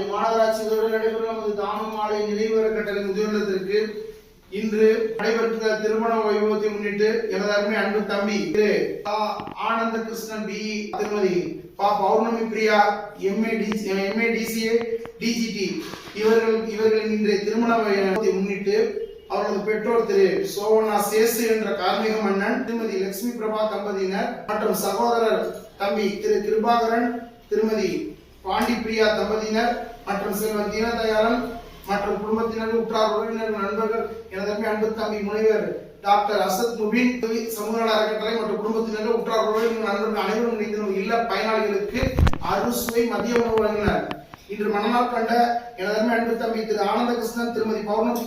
மதுரை மாநகராட்சியோடு நடைபெறும். நமது தானும் மாலை நினைவு கட்டளை முதியோர்லத்திற்கு இன்று நடைபெற்ற திருமண வைபவத்தை முன்னிட்டு எனது அருமை அன்பு தம்பி ஆனந்த கிருஷ்ணன் பி. திருமதி பா. Pournami Priya MA MA DCA DGT இவர்கள் இவர்களின் இன்றைய திருமண வைபவத்தை முன்னிட்டு அவரது பெற்றோர் திரு. சோவனா சேசு என்ற கார்மிக மன்னன் திருமதி லட்சுமி பிரபா தம்பதியினர் மற்றும் சகோதரர் தம்பி திரு. கிருபாகரன் திருமதி பாண்டி பிரியா தம்பதியினர் மற்றும் செல்வன் தீனதயாளன் மற்றும் குடும்பத்தினர் உற்றார் உறவினர் நண்பர்கள் எனது அன்பு தம்பி முனைவர் டாக்டர் அசத் முபின் சமூக நல அறக்கட்டளை மற்றும் குடும்பத்தினர் உற்றார் உறவினர் நண்பர்கள் அனைவரும் இணைந்து இல்ல பயனாளிகளுக்கு அறுசுவை மதிய உணவு வழங்கினர். இன்று மணநாள் கண்ட எனது அருமை அன்பு தம்பி திரு ஆனந்த கிருஷ்ணன் திருமதி பௌர்ணமி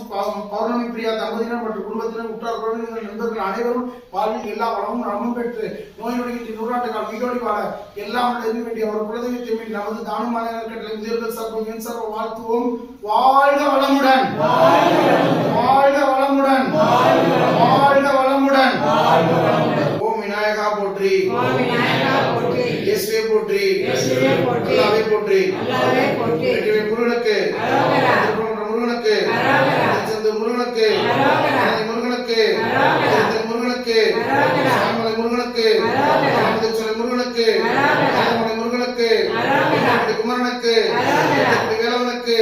பௌர்ணமி பிரியா தம்பதியினர் மற்றும் குடும்பத்தினர் உற்றார் உறவினர்கள் நண்பர்கள் அனைவரும் வாழ்வில் எல்லா வளமும் நலமும் பெற்று நோய் நொடியின்றி நூறாண்டு காலம் வீடோடி வாழ எல்லாம் நெருங்கி வேண்டிய ஒரு குலதெய்வ திரும்பி நமது தானும் மாநில கட்டளை முதியோர்கள் சார்பும் என் சார்பும் வாழ்த்துவோம். வாழ்க வளமுடன். வாழ்க வளமுடன். வாழ்க வளமுடன். விநாயகா போற்றி. இயேசுவே போற்றி. அல்லாவே போற்றி. வெற்றிவே முருகனுக்கு. திருப்பரங்குன்ற முருகனுக்கு. அரோகரா. திருச்செந்தூர் முருகனுக்கு. முருகனுக்கு. திருத்தணி முருகனுக்கு. சாமலை முருகனுக்கு. அரோகரா. ராமதேஸ்வரர் முருகனுக்கு. ராமலை முருகனுக்கு. குமரனுக்கு. வேலவனுக்கு.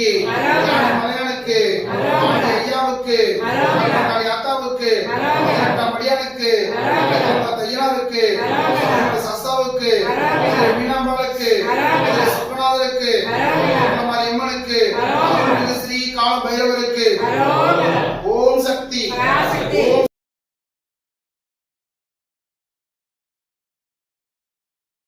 ஞான மலையானுக்கு ஐயாவுக்கு அத்தாவுக்கு பதினெட்டு சஸ்தாவுக்கு அரோகரா மீனாம்பாளுக்கு சுப்பநாதருக்கு அம்மனுக்கு ஸ்ரீ கால பைரவருக்கு ஓம் சக்தி.